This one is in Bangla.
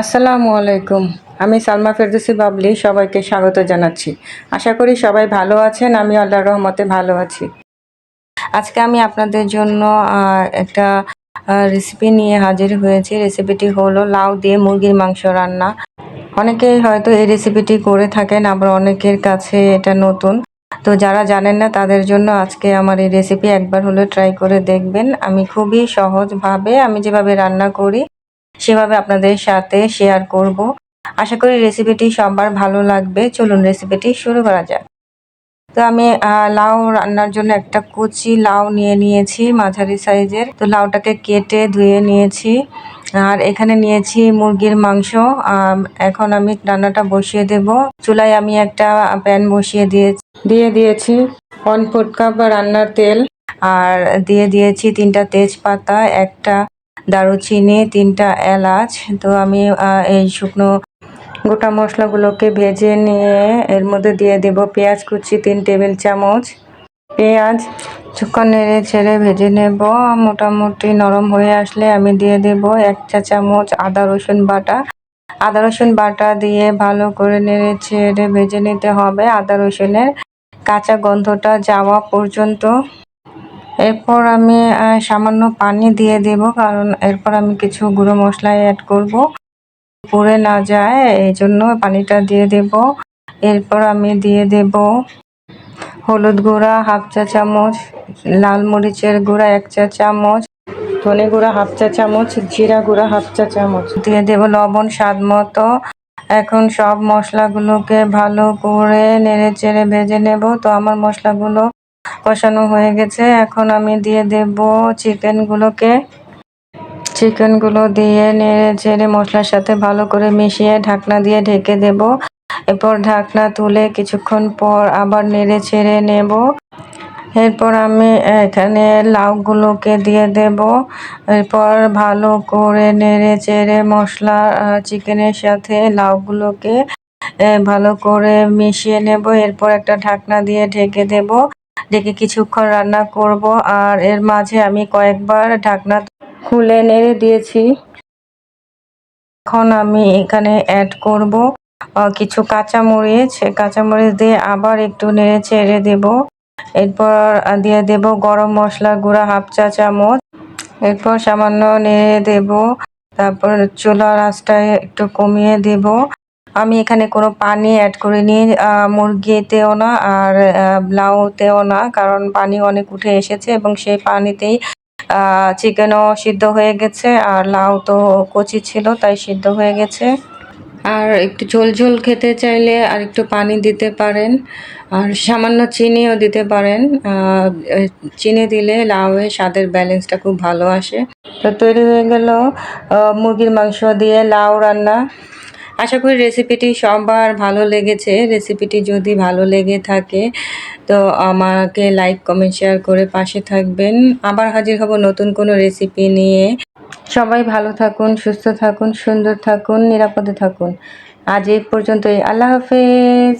আসসালামু আলাইকুম। আমি সালমা ফেরদুসি বাবলি, সবাইকে স্বাগত জানাচ্ছি। আশা করি সবাই ভালো আছেন আমি আল্লাহ রহমতে ভালো আছি। আজকে আমি আপনাদের জন্য একটা রেসিপি নিয়ে হাজির হয়েছি। রেসিপিটি হলো লাউ দিয়ে মুরগির মাংস রান্না। অনেকেই হয়তো এই রেসিপিটি করে থাকেন, আবার অনেকের কাছে এটা নতুন। তো যারা জানেন না, তাদের জন্য আজকে আমার এই রেসিপি একবার হলে ট্রাই করে দেখবেন। আমি খুবই সহজভাবে, আমি যেভাবে রান্না করি সেভাবে আপনাদের সাথে শেয়ার করব। আশা করি রেসিপিটি সবার ভালো লাগবে। চলুন রেসিপিটি শুরু করা যাক। তো আমি লাউ রান্নার জন্য একটা কুচি লাউ নিয়ে নিয়েছি মাঝারি সাইজের। তো লাউটাকে কেটে ধুয়ে নিয়েছি। আর এখানে নিয়েছি মুরগির মাংস। এখন আমি রান্নাটা বসিয়ে দেব। চুলায় আমি একটা প্যান বসিয়ে দিয়ে দিয়ে দিয়েছি ওয়ান ফুট কাপ রান্নার তেল। আর দিয়ে দিয়েছি তিনটা তেজপাতা, একটা দারুচিনি, তিনটা এলাচ। তো আমি এই শুকনো গোটা মশলাগুলোকে ভেজে নিয়ে এর মধ্যে দিয়ে দেব পেঁয়াজ কুচি, তিন টেবিল চামচ। পেঁয়াজ কিছুক্ষণ নেড়ে ছেড়ে ভেজে নেব। মোটামুটি নরম হয়ে আসলে আমি দিয়ে দেব এক চা চামচ আদা, রসুন বাটা। আদা, রসুন বাটা দিয়ে ভালো করে নেড়ে ছেড়ে ভেজে নিতে হবে। আদা, রসুনের কাঁচা গন্ধটা যাওয়া পর্যন্ত এরপর আমি সামান্য পানি দিয়ে দেব, কারণ এরপর আমি কিছু গুঁড়ো মশলা অ্যাড করব। পুড়ে না যায় এই জন্য পানিটা দিয়ে দেব। এরপর আমি দিয়ে দেব হলুদ গুঁড়া, হাফ চা চামচ, লাল মরিচের গুঁড়া, এক চা চামচ, ধনে গুঁড়া, হাফ চা চামচ, জিরা গুঁড়া, হাফ চা চামচ। দিয়ে দেব লবণ স্বাদ মতো। এখন সব মশলাগুলোকে ভালো করে নেড়ে চেড়ে ভেজে নেব। তো আমার মশলাগুলো কষানো হয়ে গেছে। এখন আমি দিয়ে দেব চিকেনগুলোকে। চিকেনগুলো দিয়ে নেড়ে চেড়ে মশলার সাথে ভালো করে মিশিয়ে ঢাকনা দিয়ে ঢেকে দেব। এরপর ঢাকনা তুলে কিছুক্ষণ পর আবার নেড়ে ছেড়ে নেব। এরপর আমি এখানে লাউগুলোকে দিয়ে দেব। এরপর ভালো করে নেড়ে চেড়ে মশলা, চিকেনের সাথে লাউগুলোকে ভালো করে মিশিয়ে নেব। এরপর একটা ঢাকনা দিয়ে ঢেকে দেব। ঢেকে কিছুক্ষণ রান্না করব, আর এর মাঝে আমি কয়েকবার ঢাকনা খুলে নেড়ে দিয়েছি। এখন আমি এখানে অ্যাড করব কিছু কাঁচামরিচ। কাঁচামরিচ দিয়ে আবার একটু নেড়ে ছেড়ে দেব। এরপর দিয়ে দেব গরম মশলার গুঁড়া হাফ চা চামচ। এরপর সামান্য নেড়ে দেব। তারপর চুলার আঁচটা একটু কমিয়ে দেব। আমি এখানে কোনো পানি অ্যাড করিনি আহ, মুরগিতেও না আর আহ, লাউতেও না কারণ পানি অনেক উঠে এসেছে এবং সেই পানিতেই চিকেনও সিদ্ধ হয়ে গেছে আর লাউ তো কচি ছিল তাই সিদ্ধ হয়ে গেছে। আর একটু ঝোল ঝোল খেতে চাইলে আর একটু পানি দিতে পারেন আর সামান্য চিনিও দিতে পারেন চিনি দিলে লাউয়ের স্বাদের ব্যালেন্সটা খুব ভালো আসে। তো তৈরি হয়ে গেল মুরগির মাংস দিয়ে লাউ রান্না। আশা করি রেসিপিটি সবার ভালো লেগেছে। রেসিপিটি যদি ভালো লেগে থাকে, তো আমাকে লাইক কমেন্ট শেয়ার করে পাশে থাকবেন। আবার হাজির হব নতুন কোনো রেসিপি নিয়ে। সবাই ভালো থাকুন, সুস্থ থাকুন, সুন্দর থাকুন, নিরাপদে থাকুন। আজ এই পর্যন্তই। আল্লাহ হাফেজ।